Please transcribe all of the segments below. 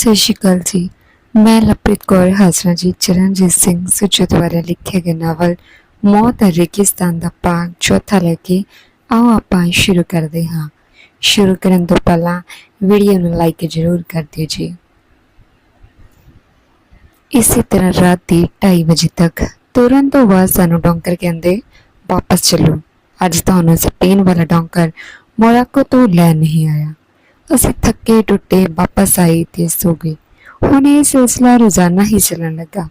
ਸਤਿ ਸ਼੍ਰੀ ਅਕਾਲ ਜੀ। ਮੈਂ ਲਪ੍ਰਿਤ ਕੌਰ ਹਾਜ਼ਰਾ ਜੀ ਚਰਨਜੀਤ ਸਿੰਘ ਸੁਚੋ ਦੁਆਰਾ ਲਿਖਿਆ ਗਿਆ ਨਾਵਲ ਮੌਤ ਹੈ ਰੇਗਿਸਤਾਨ ਦਾ ਭਾਗ ਚੌਥਾ ਲੈ ਕੇ ਆਓ ਆਪਾਂ ਸ਼ੁਰੂ ਕਰਦੇ ਹਾਂ। ਸ਼ੁਰੂ ਕਰਨ ਤੋਂ ਪਹਿਲਾਂ ਵੀਡੀਓ ਨੂੰ ਲਾਈਕ ਜ਼ਰੂਰ ਕਰ ਦਿਓ ਜੀ। ਇਸੇ ਤਰ੍ਹਾਂ ਰਾਤ ਦੇ 2:30 ਵਜੇ ਤੱਕ ਤੁਰਨ ਤੋਂ ਬਾਅਦ ਸਾਨੂੰ ਡੌਂਕਰ ਕਹਿੰਦੇ, ਵਾਪਸ ਚੱਲੋ। ਅੱਜ ਤੁਹਾਨੂੰ ਸਪੇਨ ਵਾਲਾ ਡੌਂਕਰ ਮੋਰਾਕੋ ਤੋਂ ਲੈ ਨਹੀਂ ਆਇਆ। ਅਸੀਂ ਥੱਕੇ ਟੁੱਟੇ ਵਾਪਸ ਆਏ ਤੇ ਸੋ ਗਏ। ਹੁਣ ਇਹ ਸਿਲਸਿਲਾ ਰੋਜ਼ਾਨਾ ਹੀ ਚੱਲਣ ਲੱਗਾ।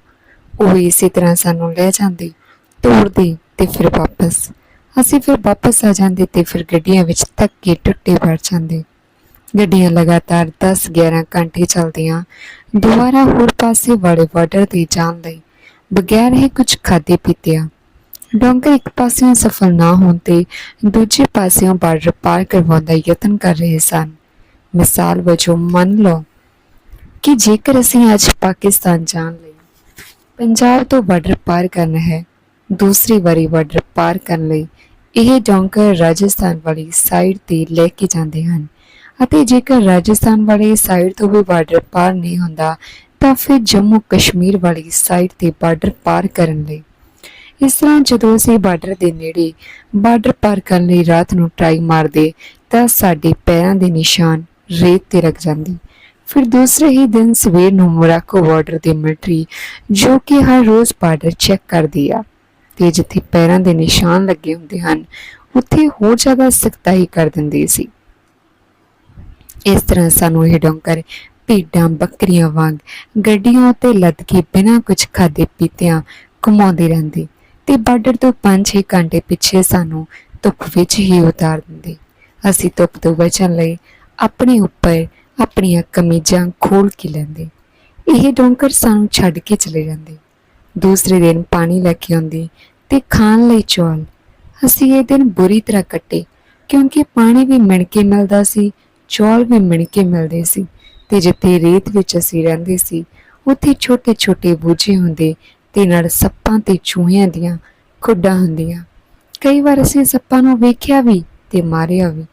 ਉਹ ਇਸੇ ਤਰ੍ਹਾਂ ਸਾਨੂੰ ਲੈ ਜਾਂਦੇ, ਤੋੜਦੇ ਤੇ ਫਿਰ ਵਾਪਸ। ਅਸੀਂ ਫਿਰ ਵਾਪਸ ਆ ਜਾਂਦੇ ਤੇ ਫਿਰ ਗੱਡੀਆਂ ਵਿੱਚ ਥੱਕੇ ਟੁੱਟੇ ਬੈਠ ਜਾਂਦੇ। ਗੱਡੀਆਂ ਲਗਾਤਾਰ 10-11 ਘੰਟੇ ਚੱਲਦੀਆਂ, ਦੁਬਾਰਾ ਹੋਰ ਪਾਸੇ ਵਾਲੇ ਬਾਰਡਰ ਤੇ ਜਾਣ ਲਈ ਬਗੈਰ ਹੀ ਕੁਝ ਖਾਦੇ ਪੀਤਿਆਂ। ਡੋਂਗਰ ਇੱਕ ਪਾਸਿਓਂ ਸਫਲ ਨਾ ਹੋਣ ਤੇ ਦੂਜੇ ਪਾਸਿਓਂ ਬਾਰਡਰ ਪਾਰ ਕਰਵਾਉਣ ਦਾ ਯਤਨ ਕਰ ਰਹੇ ਸਨ। ਮਿਸਾਲ ਵਜੋਂ ਮੰਨ ਲਓ ਕਿ ਜੇਕਰ ਅਸੀਂ ਅੱਜ ਪਾਕਿਸਤਾਨ ਜਾਣ ਲਈ ਪੰਜਾਬ ਤੋਂ ਬਾਰਡਰ ਪਾਰ ਕਰਨਾ ਹੈ, ਦੂਸਰੀ ਵਾਰੀ ਬਾਰਡਰ ਪਾਰ ਕਰਨ ਲਈ ਇਹ ਡੋਂਕਰ ਰਾਜਸਥਾਨ ਵਾਲੀ ਸਾਈਡ ਤੇ ਲੈ ਕੇ ਜਾਂਦੇ ਹਨ ਅਤੇ ਜੇਕਰ ਰਾਜਸਥਾਨ ਵਾਲੀ ਸਾਈਡ ਤੋਂ ਵੀ ਬਾਰਡਰ ਪਾਰ ਨਹੀਂ ਹੁੰਦਾ, ਤਾਂ ਫਿਰ ਜੰਮੂ ਕਸ਼ਮੀਰ ਵਾਲੀ ਸਾਈਡ ਤੇ ਬਾਰਡਰ ਪਾਰ ਕਰਨ ਲਈ। ਇਸ ਤਰ੍ਹਾਂ ਜਦੋਂ ਅਸੀਂ ਬਾਰਡਰ ਦੇ ਨੇੜੇ ਬਾਰਡਰ ਪਾਰ ਕਰਨ ਲਈ ਰਾਤ ਨੂੰ ਟਰਾਈ ਮਾਰਦੇ, ਤਾਂ ਸਾਡੇ ਪੈਰਾਂ ਦੇ ਨਿਸ਼ਾਨ ਰੇਤ ਤੇ ਲੱਗ ਜਾਂਦੀ। ਫਿਰ ਦੂਸਰੇ ਹੀ ਦਿਨ ਸਵੇਰ ਨੂੰ ਮੋਰਾਕੋ ਬਾਰਡਰ ਦੇ ਮਿਲਟਰੀ, ਜੋ ਕਿ ਹਰ ਰੋਜ਼ ਬਾਰਡਰ ਚੈੱਕ ਕਰਦੀ ਆ, ਤੇ ਜਿੱਥੇ ਪੈਰਾਂ ਦੇ ਨਿਸ਼ਾਨ ਲੱਗੇ ਹੁੰਦੇ ਹਨ, ਉੱਥੇ ਹੋਰ ਜ਼ਿਆਦਾ ਸਖਤਾਈ ਕਰ ਦਿੰਦੀ ਸੀ। ਇਸ ਤਰ੍ਹਾਂ ਸਾਨੂੰ ਇਹ ਡੋਂਕਰ ਭੇਡਾਂ, ਬੱਕਰੀਆਂ ਵਾਂਗ ਗੱਡੀਆਂ ਤੇ ਲੱਦ ਕੇ ਬਿਨਾਂ ਕੁਝ ਖਾਦੇ ਪੀਤਿਆਂ ਘੁਮਾਉਂਦੇ ਰਹਿੰਦੇ ਤੇ ਬਾਰਡਰ ਤੋਂ 5-6 ਘੰਟੇ ਪਿੱਛੇ ਸਾਨੂੰ ਧੁੱਪ ਵਿੱਚ ਹੀ ਉਤਾਰ ਦਿੰਦੇ। ਅਸੀਂ ਧੁੱਪ ਤੋਂ ਬਚਣ ਲਈ ਆਪਣੇ ਉੱਪਰ ਆਪਣੀਆਂ ਕਮੀਜ਼ਾਂ ਖੋਲ ਕੇ ਲੈਂਦੇ। ਇਹ ਡੋਂਕਰ ਸਾਨੂੰ ਛੱਡ ਕੇ ਚਲੇ ਜਾਂਦੇ। ਦੂਸਰੇ ਦਿਨ ਪਾਣੀ ਲੈ ਕੇ ਆਉਂਦੇ ਤੇ ਖਾਣ ਲਈ ਚੌਲ। ਅਸੀਂ ਇਹ ਦਿਨ ਬੁਰੀ ਤਰ੍ਹਾਂ ਕੱਟੇ ਕਿਉਂਕਿ ਪਾਣੀ ਵੀ ਮਿਣ ਕੇ ਮਿਲਦਾ ਸੀ, ਚੌਲ ਵੀ ਮਿਣ ਕੇ ਮਿਲਦੇ ਸੀ ਤੇ ਜਿੱਥੇ ਰੇਤ ਵਿੱਚ ਅਸੀਂ ਰਹਿੰਦੇ ਸੀ, ਉੱਥੇ ਛੋਟੇ-ਛੋਟੇ ਬੂਝੇ ਹੁੰਦੇ ਤੇ ਨਾਲ ਸੱਪਾਂ ਤੇ ਚੂਹਿਆਂ ਦੀਆਂ ਖੁੱਡਾਂ ਹੁੰਦੀਆਂ। ਕਈ ਵਾਰ ਅਸੀਂ ਸੱਪਾਂ ਨੂੰ ਵੇਖਿਆ ਵੀ ਤੇ ਮਾਰਿਆ ਵੀ।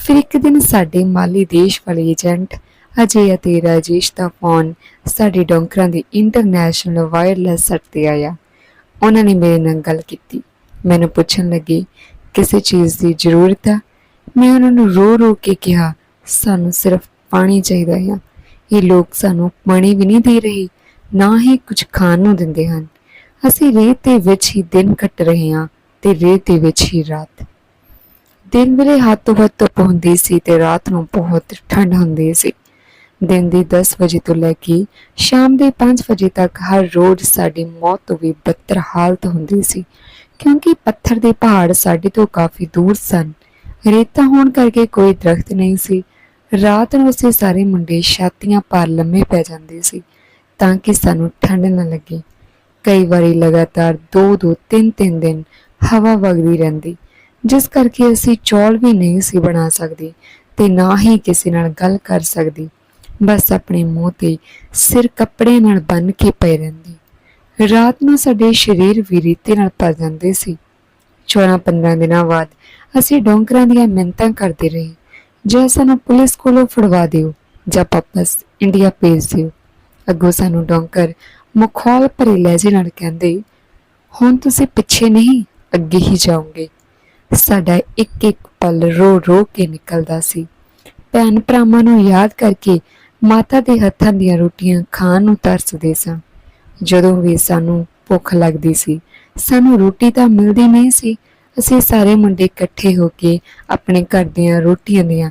ਫਿਰ ਇੱਕ ਦਿਨ ਸਾਡੇ ਮਾਲੀ ਦੇਸ਼ ਵਾਲੇ ਏਜੰਟ ਅਜੇ ਅਤੇ ਰਾਜੇਸ਼ ਦਾ ਫੋਨ ਸਾਡੇ ਡੋਂਕਰਾਂ ਦੀ ਇੰਟਰਨੈਸ਼ਨਲ ਵਾਇਰਲੈਸ ਸੈਟ ਤੇ ਆਇਆ। ਉਹਨਾਂ ਨੇ ਮੇਰੇ ਨਾਲ ਗੱਲ ਕੀਤੀ। ਮੈਨੂੰ ਪੁੱਛਣ ਲੱਗੇ, ਕਿਸੇ ਚੀਜ਼ ਦੀ ਜ਼ਰੂਰਤ ਆ? ਮੈਂ ਉਹਨਾਂ ਨੂੰ ਰੋ ਰੋ ਕੇ ਕਿਹਾ, ਸਾਨੂੰ ਸਿਰਫ ਪਾਣੀ ਚਾਹੀਦਾ ਹੈ ਇਹ ਲੋਕ ਸਾਨੂੰ ਪਾਣੀ ਵੀ ਨਹੀਂ ਦੇ ਰਹੇ, ਨਾ ਹੀ ਕੁਝ ਖਾਣ ਨੂੰ ਦਿੰਦੇ ਹਨ। ਅਸੀਂ ਰੇਤ ਦੇ ਵਿੱਚ ਹੀ ਦਿਨ ਕੱਟ ਰਹੇ ਹਾਂ ਤੇ ਰੇਤ ਦੇ ਵਿੱਚ ਹੀ ਰਾਤ। ਦਿਨ ਵੇਲੇ ਹੱਥੋਂ ਹੱਥ ਧੁੱਪ ਹੁੰਦੀ ਸੀ ਤੇ ਰਾਤ ਨੂੰ ਬਹੁਤ ਠੰਡ ਹੁੰਦੀ ਸੀ। ਦਿਨ ਦੀ 10 ਵਜੇ ਤੋਂ ਲੈ ਕੇ ਸ਼ਾਮ ਦੇ 5 ਵਜੇ ਤੱਕ ਹਰ ਰੋਜ਼ ਸਾਡੀ ਮੌਤ ਤੋਂ ਵੀ ਬਦਤਰ ਹਾਲਤ ਹੁੰਦੀ ਸੀ, ਕਿਉਂਕਿ ਪੱਥਰ ਦੇ ਪਹਾੜ ਸਾਡੇ ਤੋਂ ਕਾਫੀ ਦੂਰ ਸਨ। ਰੇਤਾ ਹੋਣ ਕਰਕੇ ਕੋਈ ਦਰਖਤ ਨਹੀਂ ਸੀ। ਰਾਤ ਨੂੰ ਅਸੀਂ ਸਾਰੇ ਮੁੰਡੇ ਛਾਤੀਆਂ ਪਾਰ ਲੰਮੇ ਪੈ ਜਾਂਦੇ ਸੀ, ਤਾਂ ਕਿ ਸਾਨੂੰ ਠੰਡ ਨਾ ਲੱਗੇ। ਕਈ ਵਾਰੀ ਲਗਾਤਾਰ 2-2 3-3 ਦਿਨ ਹਵਾ ਵਗਦੀ ਰਹਿੰਦੀ। ਜਿਸ ਕਰਕੇ ਅਸੀਂ ਚੌਲ ਵੀ ਨਹੀਂ ਸੀ ਬਣਾ ਸਕਦੇ ਤੇ ਨਾ ਹੀ ਕਿਸੇ ਨਾਲ ਗੱਲ ਕਰ ਸਕਦੀ। ਬਸ ਆਪਣੇ ਮੂੰਹ ਤੇ ਸਿਰ ਕੱਪੜੇ ਨਾਲ ਬੰਨ ਕੇ ਪਏ ਰਹਿੰਦੀ। ਰਾਤ ਨੂੰ ਸਾਡੇ ਸਰੀਰ ਵੀ ਰੀਤੇ ਨਾਲ ਭਰ ਜਾਂਦੇ ਸੀ। 14-15 ਦਿਨਾਂ ਬਾਅਦ ਅਸੀਂ ਡੋਂਕਰਾਂ ਦੀਆਂ ਮਿੰਤਾਂ ਕਰਦੇ ਰਹੇ। ਜੇ ਸਾਨੂੰ ਪੁਲਿਸ ਕੋਲੋਂ ਫੜਵਾ ਦਿਓ, ਜਾਂ ਵਾਪਸ ਇੰਡੀਆ ਭੇਜ ਦਿਓ। ਅੱਗੋਂ ਸਾਨੂੰ ਡੋਂਕਰ ਮਖੌਲ ਭਰੇ ਲਹਿਜੇ ਨਾਲ ਕਹਿੰਦੇ, ਹੁਣ ਤੁਸੀਂ ਪਿੱਛੇ ਨਹੀਂ, ਅੱਗੇ ਹੀ ਜਾਓਗੇ। ਸਾਡਾ ਇੱਕ ਇੱਕ ਪਲ ਰੋ ਰੋ ਕੇ ਨਿਕਲਦਾ ਸੀ। ਭੈਣ ਭਰਾਵਾਂ ਨੂੰ ਯਾਦ ਕਰਕੇ ਮਾਤਾ ਦੇ ਹੱਥਾਂ ਦੀਆਂ ਰੋਟੀਆਂ ਖਾਣ ਨੂੰ ਤਰਸਦੇ ਸਾਂ। ਜਦੋਂ ਵੀ ਸਾਨੂੰ ਭੁੱਖ ਲੱਗਦੀ ਸੀ, ਸਾਨੂੰ ਰੋਟੀ ਤਾਂ ਮਿਲਦੀ ਨਹੀਂ ਸੀ। ਅਸੀਂ ਸਾਰੇ ਮੁੰਡੇ ਇਕੱਠੇ ਹੋ ਕੇ ਆਪਣੇ ਘਰ ਦੀਆਂ ਰੋਟੀਆਂ ਦੀਆਂ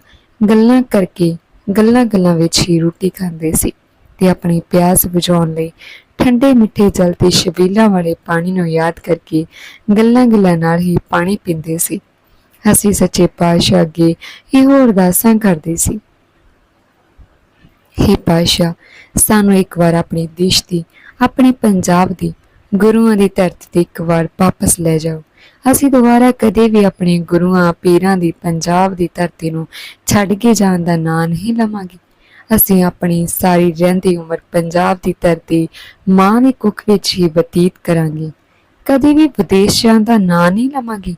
ਗੱਲਾਂ ਕਰਕੇ ਗੱਲਾਂ-ਗੱਲਾਂ ਵਿੱਚ ਹੀ ਰੋਟੀ ਖਾਂਦੇ ਸੀ ਤੇ ਆਪਣੀ ਪਿਆਸ ਬੁਝਾਉਣ ਲਈ ਠੰਡੇ ਮਿੱਠੇ ਜਲ ਤੇ ਸ਼ਬੀਲਾਂ ਵਾਲੇ ਪਾਣੀ ਨੂੰ ਯਾਦ ਕਰਕੇ ਗੱਲਾਂ-ਗੱਲਾਂ ਨਾਲ ਹੀ ਪਾਣੀ ਪੀਂਦੇ ਸੀ। ਅਸੀਂ ਸੱਚੇ ਪਾਤਸ਼ਾਹ ਅੱਗੇ ਇਹੋ ਅਰਦਾਸਾਂ ਕਰਦੇ ਸੀ। ਹੇ ਪਾਸ਼ਾ ਸਾਨੂੰ ਇੱਕ ਵਾਰ ਆਪਣੇ ਦੇਸ਼ ਦੀ, ਆਪਣੇ ਪੰਜਾਬ ਦੀ, ਗੁਰੂਆਂ ਦੀ ਧਰਤੀ ਤੇ ਇੱਕ ਵਾਰ ਵਾਪਸ ਲੈ ਜਾਓ। ਅਸੀਂ ਦੁਬਾਰਾ ਕਦੇ ਵੀ ਆਪਣੇ ਗੁਰੂਆਂ, ਪੀਰਾਂ ਦੀ, ਪੰਜਾਬ ਦੀ ਧਰਤੀ ਨੂੰ ਛੱਡ ਕੇ ਜਾਣ ਦਾ ਨਾਂ ਨਹੀਂ ਲਵਾਂਗੇ। ਅਸੀਂ ਆਪਣੀ ਸਾਰੀ ਰਹਿੰਦੀ ਉਮਰ ਪੰਜਾਬ ਦੀ ਧਰਤੀ ਮਾਂ ਦੀ ਕੁੱਖ ਵਿੱਚ ਹੀ ਬਤੀਤ ਕਰਾਂਗੇ। ਕਦੇ ਵੀ ਵਿਦੇਸ਼ ਜਾਣ ਦਾ ਨਾਂ ਨਹੀਂ ਲਵਾਂਗੇ।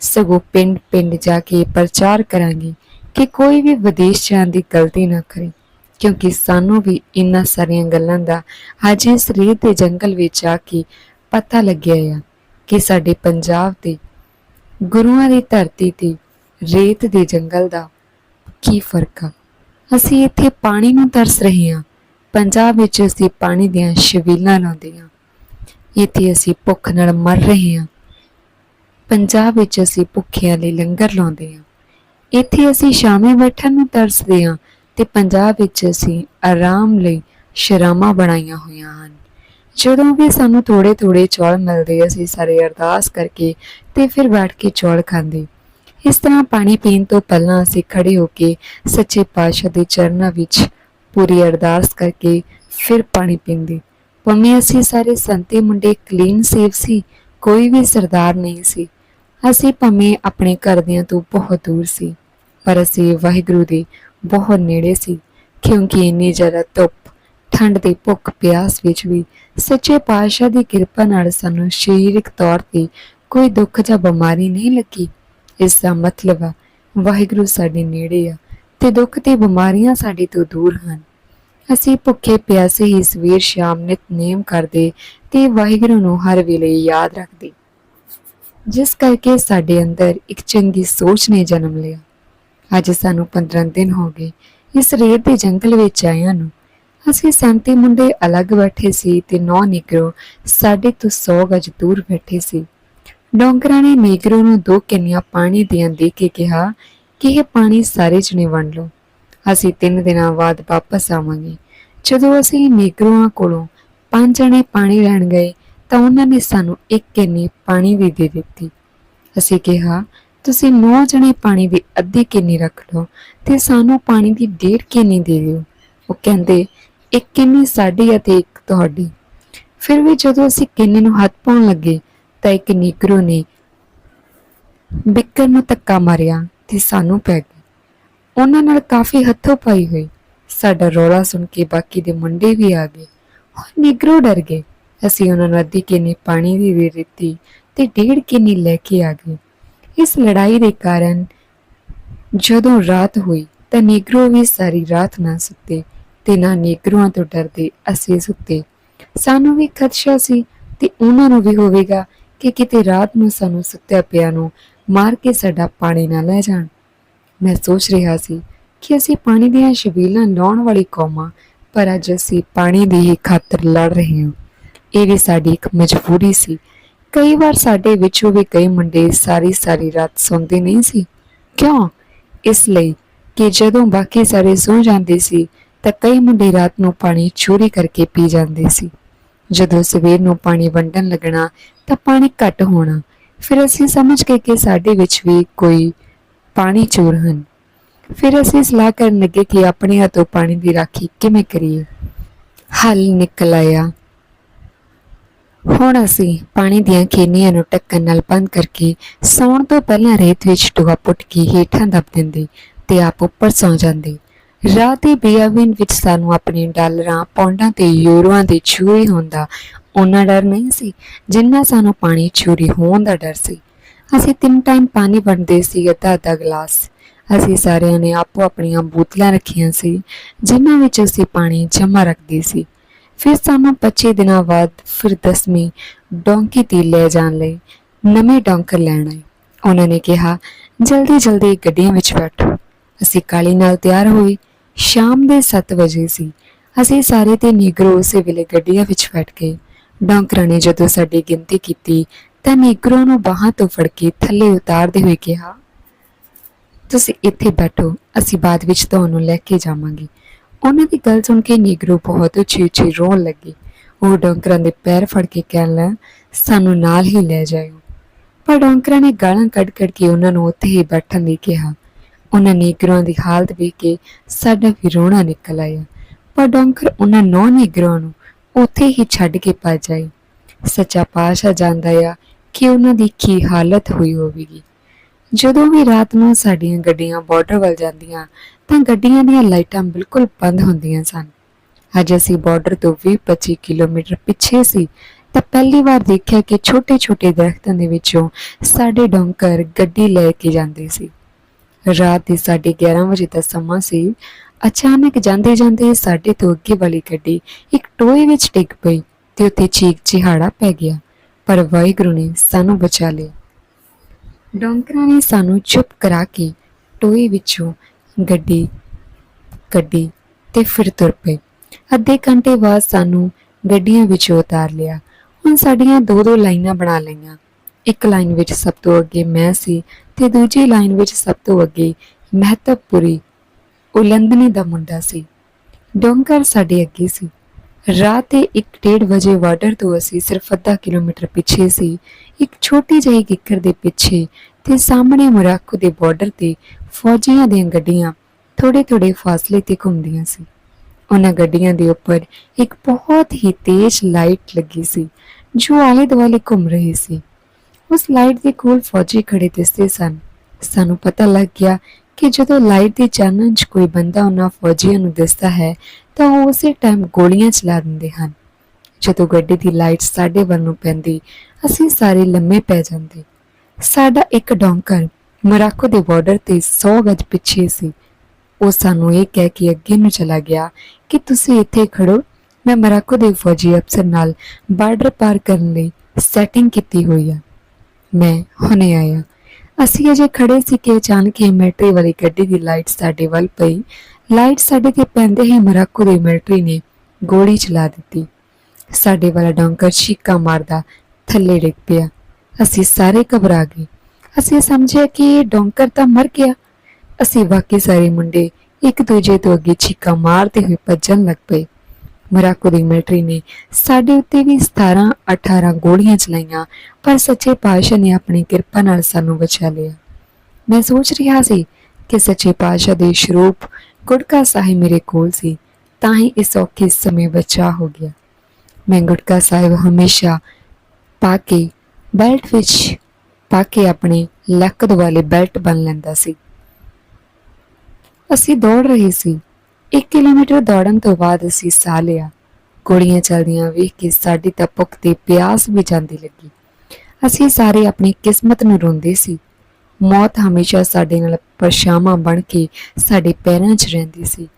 ਸਗੋਂ ਪਿੰਡ ਪਿੰਡ ਜਾ ਕੇ ਪ੍ਰਚਾਰ ਕਰਾਂਗੇ ਕਿ ਕੋਈ ਵੀ ਵਿਦੇਸ਼ ਜਾਣ ਦੀ ਗਲਤੀ ਨਾ ਕਰੇ, ਕਿਉਂਕਿ ਸਾਨੂੰ ਵੀ ਇਨ੍ਹਾਂ ਸਾਰੀਆਂ ਗੱਲਾਂ ਦਾ ਅਜੇ ਇਸ ਰੇਤ ਦੇ ਜੰਗਲ ਵਿੱਚ ਆ ਕੇ ਪਤਾ ਲੱਗਿਆ ਆ ਕਿ ਸਾਡੇ ਪੰਜਾਬ ਦੇ ਗੁਰੂਆਂ ਦੀ ਧਰਤੀ ਤੇ ਰੇਤ ਦੇ ਜੰਗਲ ਦਾ ਕੀ ਫ਼ਰਕ ਆ। ਅਸੀਂ ਇੱਥੇ ਪਾਣੀ ਨੂੰ ਤਰਸ ਰਹੇ ਹਾਂ। ਪੰਜਾਬ ਵਿੱਚ ਅਸੀਂ ਪਾਣੀ ਦੀਆਂ ਛਬੀਲਾਂ ਲਾਉਂਦੇ ਹਾਂ। ਇੱਥੇ ਅਸੀਂ ਭੁੱਖ ਨਾਲ ਮਰ ਰਹੇ ਹਾਂ। ਪੰਜਾਬ ਵਿੱਚ ਅਸੀਂ ਭੁੱਖਿਆਂ ਲਈ ਲੰਗਰ ਲਾਉਂਦੇ ਹਾਂ। ਇੱਥੇ ਅਸੀਂ ਸ਼ਾਮੇ ਬੈਠਣ ਨੂੰ ਤਰਸਦੇ ਹਾਂ ਤੇ ਪੰਜਾਬ ਵਿੱਚ ਅਸੀਂ ਆਰਾਮ ਲਈ ਸ਼ਰਾਮਾਂ ਬਣਾਈਆਂ ਹੋਈਆਂ ਹਨ। ਜਦੋਂ ਵੀ ਸਾਨੂੰ ਥੋੜੇ ਥੋੜੇ ਚੌਲ ਮਿਲਦੇ ਅਸੀਂ ਸਾਰੇ ਅਰਦਾਸ ਕਰਕੇ ਤੇ ਫਿਰ ਬੈਠ ਕੇ ਚੌਲ ਖਾਂਦੇ। ਇਸ ਤਰ੍ਹਾਂ ਪਾਣੀ ਪੀਣ ਤੋਂ ਪਹਿਲਾਂ ਅਸੀਂ ਖੜੇ ਹੋ ਕੇ ਸੱਚੇ ਪਾਤਸ਼ਾਹ ਦੇ ਚਰਨਾਂ ਵਿੱਚ ਪੂਰੀ ਅਰਦਾਸ ਕਰਕੇ ਫਿਰ ਪਾਣੀ ਪੀਂਦੇ। ਭਾਵੇਂ ਅਸੀਂ ਸਾਰੇ ਸੰਤੇ ਮੁੰਡੇ ਕਲੀਨ ਸੇਵ ਸੀ, ਕੋਈ ਵੀ ਸਰਦਾਰ ਨਹੀਂ ਸੀ, ਅਸੀਂ ਭਾਵੇਂ ਆਪਣੇ ਘਰਦਿਆਂ ਤੋਂ ਬਹੁਤ ਦੂਰ ਸੀ, ਪਰ ਅਸੀਂ ਵਾਹਿਗੁਰੂ ਦੇ ਬਹੁਤ ਨੇੜੇ ਸੀ, ਕਿਉਂਕਿ ਇੰਨੀ ਜ਼ਿਆਦਾ ਧੁੱਪ, ਠੰਡ ਦੇ ਭੁੱਖ ਪਿਆਸ ਵਿੱਚ ਵੀ ਸੱਚੇ ਪਾਤਸ਼ਾਹ ਦੀ ਕਿਰਪਾ ਨਾਲ ਸਾਨੂੰ ਸਰੀਰਕ ਤੌਰ ਤੇ ਕੋਈ ਦੁੱਖ ਜਾਂ ਬਿਮਾਰੀ ਨਹੀਂ ਲੱਗੀ। ਇਸ ਦਾ ਮਤਲਬ ਆ, ਵਾਹਿਗੁਰੂ ਸਾਡੇ ਨੇੜੇ ਆ ਤੇ ਦੁੱਖ ਤੇ ਬਿਮਾਰੀਆਂ ਸਾਡੇ ਤੋਂ ਦੂਰ ਹਨ। ਅਸੀਂ ਭੁੱਖੇ ਪਿਆਸੇ ਹੀ ਸਵੇਰ ਸ਼ਾਮ ਨਿਤਨੇਮ ਕਰਦੇ ਤੇ ਵਾਹਿਗੁਰੂ ਨੂੰ ਹਰ ਵੇਲੇ ਯਾਦ ਰੱਖਦੇ। ਜਿਸ ਕਰਕੇ ਸਾਡੇ ਅੰਦਰ ਇੱਕ ਚੰਗੀ ਸੋਚ ਨੇ ਜਨਮ ਲਿਆ। ਅੱਜ ਸਾਨੂੰ 15 ਦਿਨ ਹੋ ਗਏ, ਇਸ ਰੇਤ ਦੇ ਜੰਗਲ ਵਿੱਚ ਆਇਆਂ ਨੂੰ। ਅਸੀਂ ਸੈਂਤੀ ਮੁੰਡੇ ਅਲੱਗ ਬੈਠੇ ਸੀ ਤੇ ਨੌ ਨਿਗਰੋ ਸਾਡੇ ਤੋਂ 100 ਗਜ ਦੂਰ ਬੈਠੇ ਸੀ। ਡੋਂਗਰਾਂ ਨੇ ਨੀਗਰੋ ਨੂੰ ਦੋ ਕਿੰਨੀਆਂ ਪਾਣੀ ਦੀਆਂ ਦੇ ਕੇ ਕਿਹਾ ਕਿ ਇਹ ਪਾਣੀ ਸਾਰੇ ਜਣੇ ਵੰਡ ਲਓ। ਅਸੀਂ ਤਿੰਨ ਦਿਨਾਂ ਬਾਅਦ ਵਾਪਸ ਆਵਾਂਗੇ। ਜਦੋਂ ਅਸੀਂ ਨੀਗਰੋਆਂ ਕੋਲੋਂ ਪੰਜ ਜਣੇ ਪਾਣੀ ਲੈਣ ਗਏ, ਤਾਂ ਉਹਨਾਂ ਨੇ ਸਾਨੂੰ ਇੱਕ ਕਿੰਨੀ ਪਾਣੀ ਦੀ ਦੇ ਦਿੱਤੀ। ਅਸੀਂ ਕਿਹਾ, ਤੁਸੀਂ ਨੌ ਜਣੇ ਪਾਣੀ ਦੀ ਅੱਧੀ ਕਿੰਨੀ ਰੱਖ ਲਓ ਤੇ ਸਾਨੂੰ ਪਾਣੀ ਦੀ ਡੇਢ ਕਿੰਨੀ ਦੇ ਦਿਓ। ਉਹ ਕਹਿੰਦੇ, ਇੱਕ ਕਿੰਨੀ ਸਾਡੀ ਅਤੇ ਇੱਕ ਤੁਹਾਡੀ। ਫਿਰ ਵੀ ਜਦੋਂ ਅਸੀਂ ਕਿੰਨੇ ਨੂੰ ਹੱਥ ਪਾਉਣ ਲੱਗੇ ਤਾਂ ਇੱਕ ਨੀਗਰੋ ਨੇ ਬਿੱਕਰ ਨੂੰ ਧੱਕਾ ਮਾਰਿਆ ਤੇ ਸਾਨੂੰ ਪੈ ਗਈ। ਉਹਨਾਂ ਨਾਲ ਕਾਫੀ ਹੱਥੋਂ ਪਾਈ ਹੋਈ। ਸਾਡਾ ਰੌਲਾ ਸੁਣ ਕੇ ਬਾਕੀ ਦੇ ਮੁੰਡੇ ਵੀ ਆ ਗਏ। ਉਹ ਨੀਗਰੋ ਡਰ ਗਏ। ਅਸੀਂ ਉਹਨਾਂ ਨੂੰ ਅੱਧੀ ਕਿੰਨੀ ਪਾਣੀ ਦੀ ਦੇ ਦਿੱਤੀ ਤੇ ਡੇਢ ਕਿੰਨੀ ਲੈ ਕੇ ਆ ਗਏ। ਇਸ ਲੜਾਈ ਦੇ ਕਾਰਨ ਜਦੋਂ ਰਾਤ ਹੋਈ ਤਾਂ ਨੀਗਰੋ ਵੀ ਸਾਰੀ ਰਾਤ ਨਾ ਸੁੱਤੇ ਤੇ ਨਾ ਨੀਗਰੋਆਂ ਤੋਂ ਡਰਦੇ ਅਸੀਂ ਸੁੱਤੇ। ਸਾਨੂੰ ਵੀ ਖਦਸ਼ਾ ਸੀ ਤੇ ਉਹਨਾਂ ਨੂੰ ਵੀ ਹੋਵੇਗਾ। ਕਿ ਕਿਤੇ ਰਾਤ ਨੂੰ ਸਾਨੂੰ ਸੁੱਤਿਆ ਪਿਆ ਨੂੰ ਮਾਰ ਕੇ ਸਾਡਾ ਪਾਣੀ ਨਾ ਲੈ ਜਾਣ। ਮੈਂ ਸੋਚ ਰਿਹਾ ਸੀ ਕਿ ਅਸੀਂ ਪਾਣੀ ਦੀਆਂ ਸ਼ਬੀਲਾਂ ਲਾਉਣ ਵਾਲੀ ਕੌਮਾਂ, ਪਰ ਅੱਜ ਅਸੀਂ ਪਾਣੀ ਦੀ ਹੀ ਖਾਤਰ ਲੜ ਰਹੇ ਹਾਂ। ਇਹ ਵੀ ਸਾਡੀ ਇੱਕ ਮਜਬੂਰੀ ਸੀ। ਕਈ ਵਾਰ ਸਾਡੇ ਵਿੱਚੋਂ ਵੀ ਕਈ ਮੁੰਡੇ ਸਾਰੀ ਸਾਰੀ ਰਾਤ ਸੌਂਦੇ ਨਹੀਂ ਸੀ। ਕਿਉਂ? ਇਸ ਲਈ ਕਿ ਜਦੋਂ ਬਾਕੀ ਸਾਰੇ ਸੌ ਜਾਂਦੇ ਸੀ, ਤਾਂ ਕਈ ਮੁੰਡੇ ਰਾਤ ਨੂੰ ਪਾਣੀ ਚੋਰੀ ਕਰਕੇ ਪੀ ਜਾਂਦੇ ਸੀ। ਜਦੋਂ ਸਵੇਰ ਨੂੰ ਪਾਣੀ ਵੰਡਣ ਲੱਗਣਾ ਤਾਂ ਪਾਣੀ ਘੱਟ ਹੋਣਾ। ਫਿਰ ਅਸੀਂ ਸਮਝ ਗਏ ਕਿ ਸਾਡੇ ਵਿੱਚ ਵੀ ਕੋਈ ਪਾਣੀ ਚੋਰ ਹਨ। ਫਿਰ ਅਸੀਂ ਸਲਾਹ ਕਰਨ ਲੱਗੇ ਕਿ ਆਪਣੇ ਹੱਥੋਂ ਪਾਣੀ ਦੀ ਰਾਖੀ ਕਿਵੇਂ ਕਰੀਏ। ਹੱਲ ਨਿਕਲ ਆਇਆ। ਹੁਣ ਅਸੀਂ ਪਾਣੀ ਦੀਆਂ ਖੇਨੀਆਂ ਨੂੰ ਢੱਕਣ ਨਾਲ ਬੰਦ ਕਰਕੇ ਸੌਣ ਤੋਂ ਪਹਿਲਾਂ ਰੇਤ ਵਿੱਚ ਟੋਆ ਪੁੱਟ ਕੇ ਹੇਠਾਂ ਦੱਬ ਦਿੰਦੇ ਤੇ ਆਪ ਉੱਪਰ ਸੌਂ ਜਾਂਦੇ। ਰਾਤ ਦੇ ਬੇਅਵਿਨ ਵਿੱਚ ਸਾਨੂੰ ਆਪਣੇ ਡਾਲਰਾਂ, ਪੌਂਡਾਂ ਤੇ ਯੂਰੋਆਂ ਦੇ ਚੋਰੀ ਹੋਣ ਦਾ ਉਹਨਾਂ ਡਰ ਨਹੀਂ ਸੀ, ਜਿੰਨਾ ਸਾਨੂੰ ਪਾਣੀ ਛੂਰੀ ਹੋਣ ਦਾ ਡਰ ਸੀ। ਅਸੀਂ ਤਿੰਨ ਟਾਈਮ ਪਾਣੀ ਵੰਡਦੇ ਸੀ ਅੱਧਾ ਅੱਧਾ ਗਲਾਸ। ਅਸੀਂ ਸਾਰਿਆਂ ਨੇ ਆਪੋ ਆਪਣੀਆਂ ਬੋਤਲਾਂ ਰੱਖੀਆਂ ਸੀ, ਜਿਨ੍ਹਾਂ ਵਿੱਚ ਅਸੀਂ ਪਾਣੀ ਜਮ੍ਹਾਂ ਰੱਖਦੇ ਸੀ। ਫਿਰ ਸਾਨੂੰ 25 ਦਿਨਾਂ ਬਾਅਦ ਫਿਰ ਦਸਵੀਂ ਡੋਂਕੀ ਤੇ ਲੈ ਜਾਣ ਲਈ ਨਵੇਂ ਡੌਂਕਰ ਲੈਣ ਆਏ। ਉਹਨਾਂ ਨੇ ਕਿਹਾ ਜਲਦੀ ਜਲਦੀ ਗੱਡੀਆਂ ਵਿੱਚ ਬੈਠੋ। ਅਸੀਂ ਕਾਲੀ ਨਾਲ ਤਿਆਰ ਹੋਏ। ਸ਼ਾਮ ਦੇ 7 ਵਜੇ ਸੀ। ਅਸੀਂ ਸਾਰੇ ਤੇ ਨੀਗਰੋ ਉਸੇ ਵੇਲੇ ਗੱਡੀਆਂ ਵਿੱਚ ਬੈਠ ਗਏ। ਡੌਂਕਰਾਂ ਨੇ ਜਦੋਂ ਸਾਡੀ ਗਿਣਤੀ ਕੀਤੀ, ਤਾਂ ਨੀਗਰੋ ਨੂੰ ਬਾਹਾਂ ਤੋਂ ਫੜ ਕੇ ਥੱਲੇ ਉਤਾਰਦੇ ਹੋਏ ਕਿਹਾ, ਤੁਸੀਂ ਇੱਥੇ ਬੈਠੋ, ਅਸੀਂ ਬਾਅਦ ਵਿੱਚ ਤੁਹਾਨੂੰ ਲੈ ਕੇ ਜਾਵਾਂਗੇ। ਉਹਨਾਂ ਦੀ ਗੱਲ ਸੁਣ ਕੇ ਨੀਗਰੋ ਬਹੁਤ ਉੱਚੀ ਉੱਚੀ ਰੋਣ ਲੱਗੀ। ਉਹ ਡੌਂਕਰਾਂ ਦੇ ਪੈਰ ਫੜ ਕੇ ਕਹਿਣ ਲੱਗਾ, ਸਾਨੂੰ ਨਾਲ ਹੀ ਲੈ ਜਾਇਓ। ਪਰ ਡੌਂਕਰਾਂ ਨੇ ਗਾਲਾਂ ਕੱਢ ਕੱਢ ਕੇ ਉਹਨਾਂ ਨੂੰ ਉੱਥੇ ਹੀ ਬੈਠਣ ਲਈ ਕਿਹਾ। ਉਹਨਾਂ ਨੀਗਰਾਂ ਦੀ ਹਾਲਤ ਵੇਖ ਕੇ ਸਾਡਾ ਵੀ ਰੋਣਾ ਨਿਕਲ ਆਇਆ। ਪਰ ਡੌਂਕਰ ਉਹਨਾਂ ਨੌ ਨੀਗਰਾਂ ਨੂੰ ਉੱਥੇ ਹੀ ਛੱਡ ਕੇ ਭੱਜ ਆਏ। ਸੱਚਾ ਪਾਸ਼ਾ ਜਾਣਦਾ ਆ ਕਿ ਉਹਨਾਂ ਦੀ ਕੀ ਹਾਲਤ ਹੋਈ ਹੋਵੇਗੀ। ਜਦੋਂ ਵੀ ਰਾਤ ਨੂੰ ਸਾਡੀਆਂ ਗੱਡੀਆਂ ਬਾਰਡਰ ਵੱਲ ਜਾਂਦੀਆਂ, ਤਾਂ ਗੱਡੀਆਂ ਦੀਆਂ ਲਾਈਟਾਂ ਬਿਲਕੁਲ ਬੰਦ ਹੁੰਦੀਆਂ ਸਨ। ਅੱਜ ਅਸੀਂ ਬਾਰਡਰ ਤੋਂ 20-25 ਕਿਲੋਮੀਟਰ ਪਿੱਛੇ ਸੀ, ਤਾਂ ਪਹਿਲੀ ਵਾਰ ਦੇਖਿਆ ਕਿ ਛੋਟੇ-ਛੋਟੇ ਦਰਖਤਾਂ ਦੇ ਵਿੱਚੋਂ ਸਾਡੇ ਡੌਂਕਰ ਗੱਡੀ ਲੈ ਕੇ ਜਾਂਦੇ ਸੀ। ਰਾਤ ਦੇ 11:30 ਵਜੇ ਦਾ ਸਮਾਂ ਸੀ। ਅਚਾਨਕ ਜਾਂਦੇ ਜਾਂਦੇ ਸਾਡੇ ਤੋਂ ਅੱਗੇ ਵਾਲੀ ਗੱਡੀ ਇੱਕ ਟੋਏ ਵਿੱਚ ਡਿੱਗ ਪਈ ਤੇ ਉੱਤੇ ਚੀਕ ਚਿਹਾੜਾ ਪੈ ਗਿਆ। ਪਰ ਵਾਹਿਗੁਰੂ ਨੇ ਸਾਨੂੰ ਬਚਾ ਲਿਆ। ਡੌਂਕਰਾਂ ਨੇ ਸਾਨੂੰ ਚੁੱਪ ਕਰਾ ਕੇ ਟੋਏ ਵਿੱਚੋਂ ਗੱਡੀ ਕੱਢੀ ਤੇ ਫਿਰ ਤੁਰ ਪਏ। ਅੱਧੇ ਘੰਟੇ ਬਾਅਦ ਸਾਨੂੰ ਗੱਡੀਆਂ ਵਿੱਚੋਂ ਉਤਾਰ ਲਿਆ। ਹੁਣ ਸਾਡੀਆਂ ਦੋ ਦੋ ਲਾਈਨਾਂ ਬਣਾ ਲਈਆਂ। ਇੱਕ ਲਾਈਨ ਵਿੱਚ ਸਭ ਤੋਂ ਅੱਗੇ ਮੈਂ ਸੀ ਤੇ ਦੂਜੀ ਲਾਈਨ ਵਿੱਚ ਸਭ ਤੋਂ ਅੱਗੇ ਮਹਤਵਪੁਰੀ ਉਲੰਦਨੀ ਦਾ ਮੁੰਡਾ ਸੀ। ਡੋਂਕਰ ਸਾਡੇ ਅੱਗੇ ਸੀ। ਰਾਤ ਦੇ 1:30 ਵਜੇ ਵਾਟਰ ਤੋਂ ਅਸੀਂ ਸਿਰਫ ਅੱਧਾ ਕਿਲੋਮੀਟਰ ਪਿੱਛੇ ਸੀ। ਇੱਕ ਛੋਟੀ ਜਿਹੀ ਕਿੱਕਰ ਦੇ ਪਿੱਛੇ ਤੇ ਸਾਹਮਣੇ ਮੋਰਾਕੋ ਦੇ ਬਾਰਡਰ ਤੇ ਫੌਜੀਆਂ ਦੀਆਂ ਗੱਡੀਆਂ ਥੋੜੇ ਥੋੜੇ ਫਾਸਲੇ ਤੇ ਘੁੰਮਦੀਆਂ ਸੀ। ਉਹਨਾਂ ਗੱਡੀਆਂ ਦੇ ਉੱਪਰ ਇੱਕ ਬਹੁਤ ਹੀ ਤੇਜ਼ ਲਾਈਟ ਲੱਗੀ ਸੀ, ਜੋ ਆਲੇ ਦੁਆਲੇ ਘੁੰਮ ਰਹੀ ਸੀ। ਉਸ ਲਾਈਟ ਦੇ ਕੋਲ ਫੌਜੀ ਖੜੇ ਦਿਸਦੇ ਸਨ। ਸਾਨੂੰ ਪਤਾ ਲੱਗ ਗਿਆ ਕਿ ਜਦੋਂ ਲਾਈਟ ਦੇ ਚਾਨਣ 'ਚ ਕੋਈ ਬੰਦਾ ਉਹਨਾਂ ਫੌਜੀਆਂ ਨੂੰ ਦਿਸਦਾ ਹੈ, ਤਾਂ ਉਹ ਉਸੇ ਟਾਈਮ ਗੋਲੀਆਂ ਚਲਾ ਦਿੰਦੇ ਹਨ। ਜਦੋਂ ਗੱਡੀ ਦੀ ਲਾਈਟ ਸਾਡੇ ਵੱਲ ਨੂੰ ਪੈਂਦੀ, ਅਸੀਂ ਸਾਰੇ ਲੰਮੇ ਪੈ ਜਾਂਦੇ। ਸਾਡਾ ਇੱਕ ਡੌਂਕਰ ਮਰਾਕੋ ਦੇ ਬਾਰਡਰ ਤੇ 100 ਗਜ ਪਿੱਛੇ ਸੀ। ਉਹ ਸਾਨੂੰ ਇਹ ਕਹਿ ਕੇ ਅੱਗੇ ਨੂੰ ਚਲਾ ਗਿਆ ਕਿ ਤੁਸੀਂ ਇੱਥੇ ਖੜੋ। ਮੈਂ ਮਰਾਕੋ ਦੇ ਫੌਜੀ ਅਫਸਰ ਨਾਲ ਬਾਰਡਰ ਪਾਰ ਕਰਨ ਲਈ ਸੈਟਿੰਗ ਕੀਤੀ ਹੋਈ ਆ। ਮੈਂ ਹੁਣੇ ਆਇਆ। ਅਸੀਂ ਅਜੇ ਖੜੇ ਸੀ ਕਿ ਅਚਾਨਕ ਹੀ ਮਿਲਟਰੀ ਵਾਲੀ ਗੱਡੀ ਦੀ ਲਾਈਟ ਸਾਡੇ ਵੱਲ ਪਈ। ਲਾਈਟ ਸਾਡੇ ਤੇ ਪੈਂਦੇ ਹੀ ਮਰਾਕੋ ਦੇ ਮਿਲਟਰੀ ਨੇ ਗੋਲੀ ਚਲਾ ਦਿੱਤੀ। ਸਾਡੇ ਵਾਲਾ ਡੌਂਕਰ ਚੀਕਾਂ ਮਾਰਦਾ ਥੱਲੇ ਡਿੱਗ ਪਿਆ। ਅਸੀਂ ਸਾਰੇ ਘਬਰਾ ਗਏ। ਅਸੀਂ ਸਮਝਿਆ ਕਿ ਇਹ ਡੌਂਕਰ ਤਾਂ ਮਰ ਗਿਆ। ਅਸੀਂ ਬਾਕੀ ਸਾਰੇ ਮੁੰਡੇ ਇੱਕ ਦੂਜੇ ਤੋਂ ਅੱਗੇ ਚੀਕਾਂ ਮਾਰਦੇ ਹੋਏ ਭੱਜਣ ਲੱਗ ਪਏ। ਮਰਾਕੋ ਦੀ ਮਿਲਟਰੀ ਨੇ ਸਾਡੇ ਉੱਤੇ ਵੀ 17 18 ਗੋਲੀਆਂ ਚਲਾਈਆਂ, ਪਰ ਸੱਚੇ ਪਾਤਸ਼ਾਹ ਨੇ ਆਪਣੀ ਕਿਰਪਾ ਨਾਲ ਸਾਨੂੰ ਬਚਾ ਲਿਆ। ਮੈਂ ਸੋਚ ਰਿਹਾ ਸੀ ਕਿ ਸੱਚੇ ਪਾਤਸ਼ਾਹ ਦੇ ਸ਼ਰੂਪ ਗੁਟਕਾ ਸਾਹਿਬ ਮੇਰੇ ਕੋਲ ਸੀ, ਤਾਂ ਹੀ ਇਸ ਔਖੇ ਸਮੇਂ ਬਚਾ ਹੋ ਗਿਆ। ਮੈਂ ਗੁਟਕਾ ਸਾਹਿਬ ਹਮੇਸ਼ਾ ਪਾ ਕੇ ਬੈਲਟ ਵਿੱਚ ਪਾ ਕੇ ਆਪਣੇ ਲੱਕ ਦੁਆਲੇ ਬੈਲਟ ਬਣ ਲੈਂਦਾ ਸੀ। ਅਸੀਂ ਦੌੜ ਰਹੇ ਸੀ। 1 ਕਿਲੋਮੀਟਰ ਦੌੜਨ ਤੋਂ ਬਾਅਦ ਅਸੀਂ ਸਾਹ ਲਿਆ। ਗੋਲੀਆਂ ਚੱਲਦੀਆਂ ਵੇਖ ਕੇ ਸਾਡੀ ਤਾਂ ਭੁੱਖ ਤੇ ਪਿਆਸ ਵੀ ਜਾਂਦੀ ਲੱਗੀ। ਅਸੀਂ ਸਾਰੇ ਆਪਣੀ ਕਿਸਮਤ ਨੂੰ ਰੋਂਦੇ ਸੀ। ਮੌਤ ਹਮੇਸ਼ਾ ਸਾਡੇ ਨਾਲ ਪਰਛਾਵਾਂ ਬਣ ਕੇ ਸਾਡੇ ਪੈਰਾਂ 'ਚ ਰਹਿੰਦੀ ਸੀ।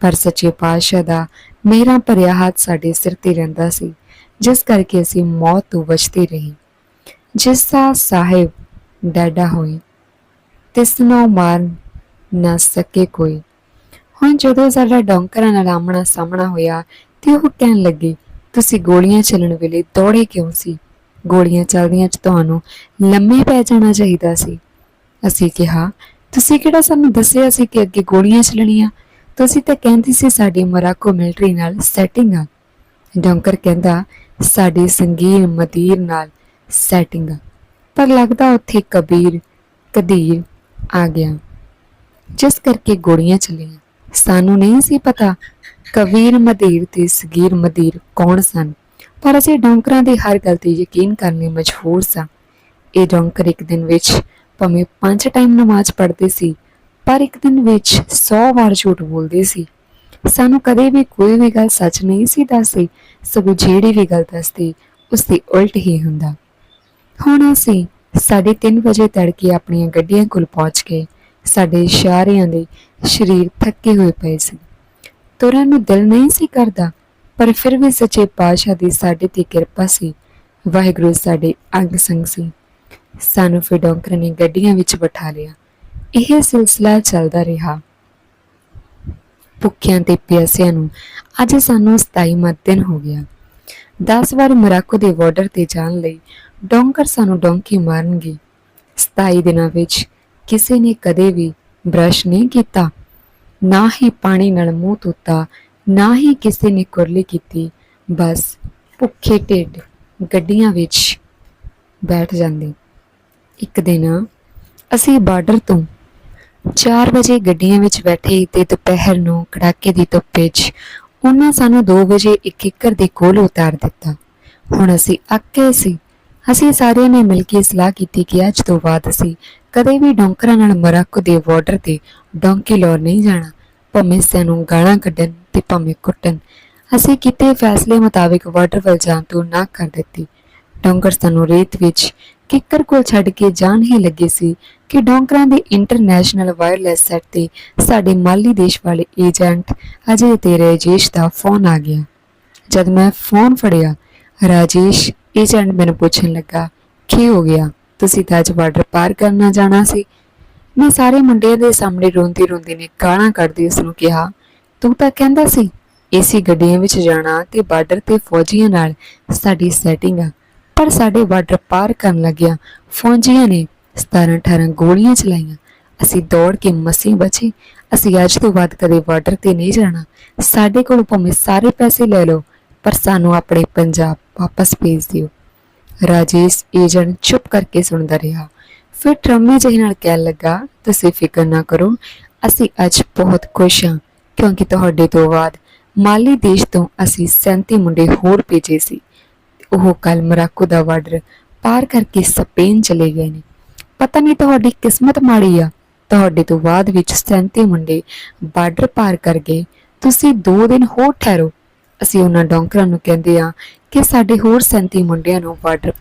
ਪਰ ਸੱਚੇ ਪਾਤਸ਼ਾਹ ਦਾ ਮੇਰਾ ਭਰਿਆ ਹੱਥ ਸਾਡੇ ਸਿਰ ਤੇ ਰਹਿੰਦਾ ਸੀ। ਜਿਸ ਕਰਕੇ ਅਸੀਂ ਮੌਤ ਤੋਂ ਬਚਦੇ ਰਹੇ। ਜਿਸ ਦਾ ਸਾਹਿਬ ਡਾਡਾ ਹੋਈ ਤਿਸ ਨੂੰ ਮਾਰ ਨਾ ਸਕੇ ਕੋਈ। ਹੁਣ ਜਦੋਂ ਸਾਡਾ ਡੌਂਕਰਾਂ ਨਾਲ ਆਮਣਾ ਸਾਹਮਣਾ ਹੋਇਆ ਤੇ ਉਹ ਕਹਿਣ ਲੱਗੇ, ਤੁਸੀਂ ਗੋਲੀਆਂ ਚੱਲਣ ਵੇਲੇ ਦੌੜੇ ਕਿਉਂ ਸੀ? ਗੋਲੀਆਂ ਚੱਲਦੀਆਂ ਚ ਤੁਹਾਨੂੰ ਲੰਮੇ ਪੈ ਜਾਣਾ ਚਾਹੀਦਾ ਸੀ। ਅਸੀਂ ਕਿਹਾ, ਤੁਸੀਂ ਕਿਹੜਾ ਸਾਨੂੰ ਦੱਸਿਆ ਸੀ ਕਿ ਅੱਗੇ ਗੋਲੀਆਂ ਚੱਲਣੀਆਂ? ਤੁਸੀਂ ਤਾਂ ਕਹਿੰਦੀ ਸੀ ਸਾਡੀ ਮਰਾਕੋ ਮਿਲਟਰੀ ਨਾਲ ਸੈਟਿੰਗ ਆ। ਡੌਂਕਰ ਕਹਿੰਦਾ, ਸਾਡੀ ਸੰਗੀਰ ਮਦੀਰ ਨਾਲ ਸੈਟਿੰਗ ਆ। ਪਰ ਲੱਗਦਾ ਉੱਥੇ ਕਬੀਰ, ਕਦੀਰ ਆ ਗਿਆ। ਜਿਸ ਕਰਕੇ ਗੋਲੀਆਂ ਚੱਲੀਆਂ। ਸਾਨੂੰ ਨਹੀਂ ਸੀ ਪਤਾ ਕਬੀਰ ਮਦੀਰ ਤੇ ਸਗੀਰ ਮਦੀਰ ਕੌਣ ਸਨ, ਪਰ ਅਸੀਂ ਡੌਂਕਰਾਂ ਦੀ ਹਰ ਗੱਲ ਤੇ ਯਕੀਨ ਕਰਨ ਲਈ ਮਜਬੂਰ ਸਾਂ। ਇਹ ਡੌਂਕਰ ਇੱਕ ਦਿਨ ਵਿੱਚ ਭਾਵੇਂ ਪੰਜ ਟਾਈਮ ਨਮਾਜ਼ ਪੜ੍ਹਦੇ ਸੀ, ਪਰ ਇੱਕ ਦਿਨ ਵਿੱਚ 100 ਵਾਰ ਝੂਠ ਬੋਲਦੇ ਸੀ। ਸਾਨੂੰ ਕਦੇ ਵੀ ਕੋਈ ਵੀ ਗੱਲ ਸੱਚ ਨਹੀਂ ਸੀ ਦੱਸਦੀ, ਸਗੋਂ ਜਿਹੜੀ ਵੀ ਗੱਲ ਦੱਸਦੀ ਉਸ ਦੀ ਉਲਟ ਹੀ ਹੁੰਦਾ। ਹੁਣ ਅਸੀਂ ਸਾਢੇ ਤਿੰਨ ਵਜੇ ਤੜਕੇ ਆਪਣੀਆਂ ਗੱਡੀਆਂ ਕੋਲ ਪਹੁੰਚ ਗਏ। ਸਾਡੇ ਇਸ਼ਾਰਿਆਂ ਦੇ ਸਰੀਰ ਥੱਕੇ ਹੋਏ ਪਏ ਸੀ ਤੁਰਨ ਨੂੰ ਦਿਲ ਨਹੀਂ ਸੀ ਕਰਦਾ, ਪਰ ਫਿਰ ਵੀ ਸੱਚੇ ਪਾਤਸ਼ਾਹ ਦੀ ਸਾਡੇ ਤੇ ਕਿਰਪਾ ਸੀ। ਵਾਹਿਗੁਰੂ ਸਾਡੇ ਅੰਗ ਸੰਗ ਸੀ। ਸਾਨੂੰ ਫਿਰ ਡੌਂਕਰ ਨੇ ਗੱਡੀਆਂ ਵਿੱਚ ਬਿਠਾ ਲਿਆ। ਇਹ ਸਿਲਸਿਲਾ ਚੱਲਦਾ ਰਿਹਾ। ਭੁੱਖਿਆਂ ਤੇ ਪਿਆਸਿਆਂ ਨੂੰ ਅੱਜ ਸਾਨੂੰ 27ਵਾਂ ਦਿਨ ਹੋ ਗਿਆ। 10 ਵਾਰ ਮਰਾਕੋ ਦੇ ਬਾਰਡਰ ਤੇ ਜਾਣ ਲਈ ਡੋਂਕਰ ਸਾਨੂੰ ਡੌਂਕੀ ਮਾਰਨਗੇ। 27 ਦਿਨਾਂ ਵਿੱਚ ਕਿਸੇ ਨੇ ਕਦੇ ਵੀ ਬ੍ਰਸ਼ ਨਹੀਂ ਕੀਤਾ, ਨਾ ਹੀ ਪਾਣੀ ਨਾਲ ਮੂੰਹ ਧੋਤਾ, ਨਾ ਹੀ ਕਿਸੇ ਨੇ ਕੁਰਲੀ ਕੀਤੀ, ਬਸ ਭੁੱਖੇ ਢਿੱਡ ਗੱਡੀਆਂ ਵਿੱਚ ਬੈਠ ਜਾਂਦੇ। ਇੱਕ ਦਿਨ ਅਸੀਂ ਬਾਰਡਰ ਤੋਂ 4 ਵਜੇ ਗੱਡੀਆਂ ਵਿੱਚ ਬੈਠੇ ਤੇ ਦੁਪਹਿਰ ਨੂੰ ਕੜਾਕੇ ਦੀ ਧੁੱਪ ਵਿੱਚ ਉਹਨਾਂ ਸਾਨੂੰ 2 ਵਜੇ ਇੱਕ ਇੱਕਰ ਦੇ ਕੋਲ ਉਤਾਰ ਦਿੱਤਾ। ਹੁਣ ਅਸੀਂ ਅੱਕੇ ਸੀ। ਅਸੀਂ ਸਾਰਿਆਂ ਨੇ ਮਿਲ ਕੇ ਸਲਾਹ ਕੀਤੀ ਕਿ ਅੱਜ ਤੋਂ ਬਾਅਦ ਅਸੀਂ ਕਦੇ ਵੀ ਡੌਂਕਰਾਂ ਨਾਲ ਮਰਾਕੋ ਦੇ ਬਾਰਡਰ ਤੇ ਡੌਂਕੀ ਲੌਰ ਨਹੀਂ ਜਾਣਾ। ਭਾਵੇਂ ਸਾਨੂੰ ਗਾਲਾਂ ਕੱਢਣ ਤੇ ਭਾਵੇਂ ਕੁੱਟਣ। ਅਸੀਂ ਕੀਤੇ ਫੈਸਲੇ ਮੁਤਾਬਿਕ ਬਾਰਡਰ ਵੱਲ ਜਾਣ ਤੋਂ ਨਾ ਕਰ ਦਿੱਤੀ। ਡੌਂਕਰ ਸਾਨੂੰ ਰੇਤ ਵਿੱਚ ਕਿੱਕਰ ਕੋਲ ਛੱਡ ਕੇ ਜਾਣ ਹੀ ਲੱਗੇ ਸੀ ਕਿ ਡੌਂਕਰਾਂ ਦੇ ਇੰਟਰਨੈਸ਼ਨਲ ਵਾਇਰਲੈਸ ਸੈੱਟ ਤੇ ਸਾਡੇ ਮਾਲੀ ਦੇਸ਼ ਵਾਲੇ ਏਜੰਟ ਅਜੇ ਤੇ ਰਾਜੇਸ਼ ਦਾ ਫੋਨ ਆ ਗਿਆ। ਜਦ ਮੈਂ ਫੋਨ ਫੜਿਆ, ਰਾਜੇਸ਼ ਏਜੰਟ ਮੈਨੂੰ ਪੁੱਛਣ ਲੱਗਾ, ਕੀ ਹੋ ਗਿਆ? ਤੁਸੀਂ ਤਾਂ ਅੱਜ ਬਾਰਡਰ ਪਾਰ ਕਰਨਾ ਜਾਣਾ ਸੀ। ਮੈਂ ਸਾਰੇ ਮੁੰਡਿਆਂ ਦੇ ਸਾਹਮਣੇ ਰੋਂਦੀ ਰੋਂਦੀ ਨੇ ਗਾਲਾਂ ਕੱਢਦੀ ਉਸ ਨੂੰ ਕਿਹਾ, ਤੂੰ ਤਾਂ ਕਹਿੰਦਾ ਸੀ ਏਸੀ ਗੱਡੀਆਂ ਵਿੱਚ ਜਾਣਾ ਤੇ ਬਾਰਡਰ ਤੇ ਫੌਜੀਆਂ ਨਾਲ ਸਾਡੀ ਸੈਟਿੰਗ ਆ। ਪਰ ਸਾਡੇ ਬਾਰਡਰ ਪਾਰ ਕਰਨ ਲੱਗਿਆ ਫੌਜੀਆਂ ਨੇ 17 18 ਗੋਲੀਆਂ ਚਲਾਈਆਂ। ਅਸੀਂ ਦੌੜ ਕੇ ਮਸੀਂ ਬਚੇ। ਅਸੀਂ ਅੱਜ ਤੋਂ ਬਾਅਦ ਕਦੇ ਬਾਰਡਰ ਤੇ ਨਹੀਂ ਜਾਣਾ। ਸਾਡੇ ਕੋਲ ਭਾਵੇਂ ਸਾਰੇ ਪੈਸੇ ਲੈ ਲਓ ਪਰ ਸਾਨੂੰ ਆਪਣੇ ਪੰਜਾਬ ਵਾਪਸ ਭੇਜ ਦਿਓ। ਰਾਜੇਸ਼ ਏਜੰਟ ਚੁੱਪ ਕਰਕੇ ਸੁਣਦਾ ਰਿਹਾ। ਫਿਰ ਟਰਮੇ ਜਿਹੇ ਨਾਲ ਕਹਿਣ ਲੱਗਾ, ਤੁਸੀਂ ਫਿਕਰ ਨਾ ਕਰੋ, ਅਸੀਂ ਅੱਜ ਬਹੁਤ ਖੁਸ਼ ਹਾਂ, ਕਿਉਂਕਿ ਤੁਹਾਡੇ ਤੋਂ ਬਾਅਦ ਮਾਲੀ ਦੇਸ਼ ਤੋਂ ਅਸੀਂ 37 ਮੁੰਡੇ ਹੋਰ ਭੇਜੇ ਸੀ। ਉਹ ਕੱਲ ਮਰਾਕੋ ਦਾ ਬਾਰਡਰ ਪਾਰ ਕਰਕੇ ਸਪੇਨ ਚਲੇ ਗਏ ਨੇ। ਪਤਾ ਨਹੀਂ ਤੁਹਾਡੀ ਕਿਸਮਤ ਮਾੜੀ ਆ। ਤੁਹਾਡੇ ਤੋਂ ਬਾਅਦ ਵਿੱਚ 37 ਮੁੰਡੇ ਬਾਰਡਰ ਪਾਰ ਕਰ ਗਏ। ਤੁਸੀਂ 2 ਦਿਨ ਹੋਰ ਠਹਿਰੋ। ਅਸੀਂ ਉਹਨਾਂ ਡੌਂਕਰਾਂ ਨੂੰ ਕਹਿੰਦੇ ਆ ਕਿ ਸਾਡੇ ਹੋਰ 37 ਮੁੰਡਿਆਂ ਨੂੰ ਬਾਰਡਰ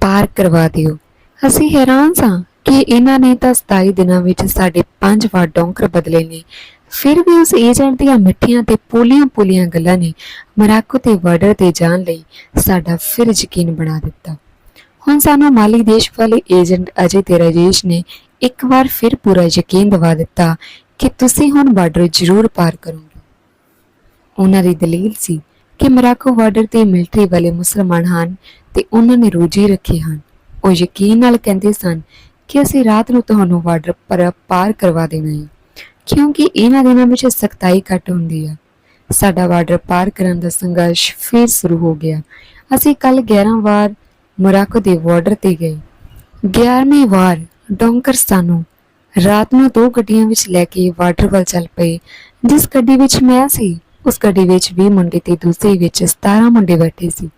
ਪਾਰ ਕਰਵਾ ਦਿਓ। ਅਸੀਂ ਹੈਰਾਨ ਸਾਂ ਕਿ ਇਹਨਾਂ ਨੇ ਤਾਂ 27 ਦਿਨਾਂ ਵਿੱਚ ਸਾਡੇ ਪੰਜ ਵਾਰ ਡੌਂਕਰ ਬਦਲੇ ਨੇ। ਫਿਰ ਵੀ ਉਸ ਏਜੰਟ ਦੀਆਂ ਮਿੱਠੀਆਂ ਤੇ ਪੋਲੀਆਂ-ਪੋਲੀਆਂ ਗੱਲਾਂ ਨੇ ਮਰਾਕੋ ਤੇ ਬਾਰਡਰ ਤੇ ਜਾਣ ਲਈ ਸਾਡਾ ਫਿਰ ਯਕੀਨ ਬਣਾ ਦਿੱਤਾ। ਹੁਣ ਸਾਨੂੰ ਮਾਲੀ ਦੇਸ਼ ਵਾਲੇ ਏਜੰਟ ਅਜੇ ਤੇ ਰਾਜੇਸ਼ ਨੇ ਇੱਕ ਵਾਰ ਫਿਰ ਪੂਰਾ ਯਕੀਨ ਦਿਵਾ ਦਿੱਤਾ ਕਿ ਤੁਸੀਂ ਹੁਣ ਬਾਰਡਰ ਜ਼ਰੂਰ ਪਾਰ ਕਰੋਗੇ। ਉਹਨਾਂ ਦੀ ਦਲੀਲ ਸੀ ਕਿ ਮਰਾਕੋ ਬਾਰਡਰ ਤੇ ਮਿਲਟਰੀ ਵਾਲੇ ਮੁਸਲਮਾਨ ਹਨ ਤੇ ਉਹਨਾਂ ਨੇ ਰੋਜ਼ੇ ਰੱਖੇ ਹਨ। ਉਹ ਯਕੀਨ ਨਾਲ ਕਹਿੰਦੇ ਸਨ ਕਿ ਅਸੀਂ ਰਾਤ ਨੂੰ ਤੁਹਾਨੂੰ ਬਾਰਡਰ ਪਰ ਪਾਰ ਕਰਵਾ ਦੇਣਾ ਹੈ ਕਿਉਂਕਿ ਇਹਨਾਂ ਦਿਨਾਂ ਵਿੱਚ ਸਖਤਾਈ ਘੱਟ ਹੁੰਦੀ ਹੈ ਸਾਡਾ ਬਾਰਡਰ ਪਾਰ ਕਰਨ ਦਾ ਸੰਘਰਸ਼ ਫਿਰ ਸ਼ੁਰੂ ਹੋ ਗਿਆ। ਅਸੀਂ ਕੱਲ 11 ਵਾਰ ਮੋਰਾਕੋ ਦੇ ਬਾਰਡਰ ਤੇ ਗਏ। 11ਵੀਂ ਵਾਰ ਡੋਂਕਰ ਸਾਨੂੰ ਰਾਤ ਨੂੰ ਦੋ ਗੱਡੀਆਂ ਵਿੱਚ ਲੈ ਕੇ ਬਾਰਡਰ ਵੱਲ ਚੱਲ ਪਏ, ਜਿਸ ਗੱਡੀ ਵਿੱਚ ਮੈਂ ਸੀ। ਉਸ ਗੱਡੀ ਵਿੱਚ 20 ਮੁੰਡੇ ਤੇ ਦੂਸਰੀ ਵਿੱਚ 17 ਮੁੰਡੇ ਬੈਠੇ ਸੀ।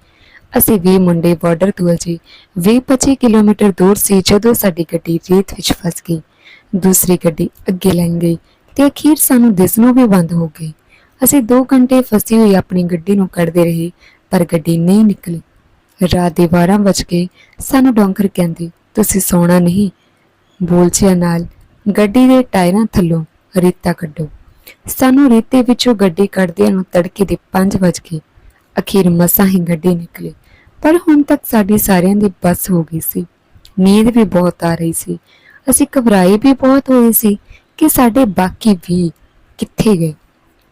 ਅਸੀਂ 20 ਮੁੰਡੇ ਬਾਰਡਰ ਤੋਂ ਅਜੇ 20-25 ਕਿਲੋਮੀਟਰ ਦੂਰ ਸੀ ਜਦੋਂ ਸਾਡੀ ਗੱਡੀ ਰੇਤ ਵਿੱਚ ਫਸ ਗਈ। ਦੂਸਰੀ ਗੱਡੀ ਅੱਗੇ ਲੰਘ ਗਈ ਤੇ ਅਖੀਰ ਸਾਨੂੰ ਦਿਸਣੋਂ ਵੀ ਬੰਦ ਹੋ ਗਈ। ਅਸੀਂ 2 ਘੰਟੇ ਫਸੀ ਹੋਈ ਆਪਣੀ ਗੱਡੀ ਨੂੰ ਕੱਢਦੇ ਰਹੇ, ਪਰ ਗੱਡੀ ਨਹੀਂ ਨਿਕਲੀ। ਰਾਤ ਦੇ 12 ਵਜ ਕੇ ਸਾਨੂੰ ਡੌਂਕਰ ਕਹਿੰਦੀ, ਤੁਸੀਂ ਸੌਣਾ ਨਹੀਂ। ਬੋਲਚਿਆਂ ਨਾਲ ਗੱਡੀ ਦੇ ਟਾਇਰਾਂ ਥੱਲੋਂ ਰੇਤਾ ਕੱਢੋ। ਸਾਨੂੰ ਰੇਤੇ ਵਿੱਚੋਂ ਗੱਡੀ ਕੱਢਦਿਆਂ ਨੂੰ ਤੜਕੇ ਦੇ 5 ਵਜ ਗਏ। ਅਖੀਰ ਮਸਾਂ ਹੀ ਗੱਡੀ ਨਿਕਲੀ। ਪਰ ਹੁਣ ਤੱਕ ਸਾਡੀ ਸਾਰਿਆਂ ਦੀ ਬੱਸ ਹੋ ਗਈ ਸੀ। ਨੀਂਦ ਵੀ ਬਹੁਤ ਆ ਰਹੀ ਸੀ। ਅਸੀਂ ਘਬਰਾਏ ਵੀ ਬਹੁਤ ਹੋਏ ਸੀ ਕਿ ਸਾਡੇ ਬਾਕੀ ਵੀ ਕਿੱਥੇ ਗਏ।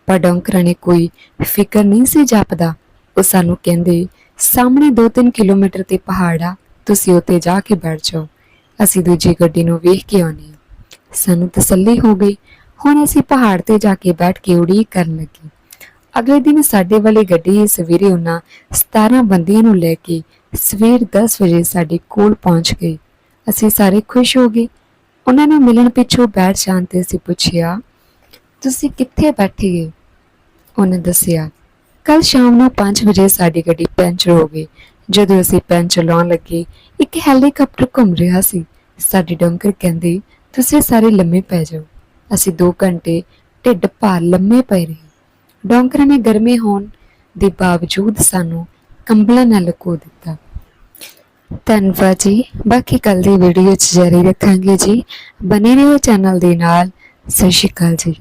ਪਰ ਡੌਂਕਰਾਂ ਨੇ ਕੋਈ ਫਿਕਰ ਨਹੀਂ ਸੀ ਜਾਪਦਾ। ਉਹ ਸਾਨੂੰ ਕਹਿੰਦੇ, ਸਾਹਮਣੇ 2-3 ਕਿਲੋਮੀਟਰ ਤੇ ਪਹਾੜ ਆ। ਤੁਸੀਂ ਉੱਤੇ ਜਾ ਕੇ ਬੈਠ ਜਾਓ। ਅਸੀਂ ਦੂਜੀ ਗੱਡੀ ਨੂੰ ਵੇਖ ਕੇ ਆਉਣੀ ਆ ਸਾਨੂੰ ਤਸੱਲੀ ਹੋ ਗਈ। ਹੁਣ ਅਸੀਂ ਪਹਾੜ ਤੇ ਜਾ ਕੇ ਬੈਠ ਕੇ ਉਡੀਕ ਕਰਨ ਲੱਗੇ। ਅਗਲੇ ਦਿਨ ਸਾਡੇ ਵਾਲੀ ਗੱਡੀ ਸਵੇਰੇ ਉਹਨਾਂ 17 ਬੰਦਿਆਂ ਨੂੰ ਲੈ ਕੇ ਸਵੇਰ 10 ਵਜੇ ਸਾਡੇ ਕੋਲ ਪਹੁੰਚ ਗਈ ਅਸੀਂ ਸਾਰੇ ਖੁਸ਼ ਹੋ ਗਏ। ਉਹਨਾਂ ਨੂੰ ਮਿਲਣ ਪਿੱਛੋਂ ਬੈਠ ਜਾਣ ਤੇ ਅਸੀਂ ਪੁੱਛਿਆ, ਤੁਸੀਂ ਕਿੱਥੇ ਬੈਠੇ ਗਏ ਉਹਨੇ ਦੱਸਿਆ ਕੱਲ ਸ਼ਾਮ ਨੂੰ 5 ਵਜੇ ਸਾਡੀ ਗੱਡੀ ਪੈਂਚਰ ਹੋ ਗਈ। ਜਦੋਂ ਅਸੀਂ ਪੈਂਚਰ ਲਾਉਣ ਲੱਗੇ, ਇੱਕ ਹੈਲੀਕਾਪਟਰ ਘੁੰਮ ਰਿਹਾ ਸੀ। ਸਾਡੇ ਡੰਕਰ ਕਹਿੰਦੇ, ਤੁਸੀਂ ਸਾਰੇ ਲੰਮੇ ਪੈ ਜਾਓ। ਅਸੀਂ 2 ਘੰਟੇ ਢਿੱਡ ਭਾਰ ਲੰਮੇ ਪਏ ਰਹੇ ਡੌਂਕਰਾਂ ਨੇ ਗਰਮੀ ਹੋਣ ਦੇ ਬਾਵਜੂਦ ਸਾਨੂੰ ਕੰਬਲਾਂ ਨਾਲ ਲਕੋ ਦਿੱਤਾ। ਧੰਨਵਾਦ ਜੀ। ਬਾਕੀ ਕੱਲ ਦੀ ਵੀਡੀਓ ਚ ਜਾਰੀ ਰੱਖਾਂਗੇ ਜੀ। ਬਨੇ ਰਹੋ ਚੈਨਲ ਦੇ ਨਾਲ। ਸਤਿ ਸ਼੍ਰੀ ਅਕਾਲ ਜੀ।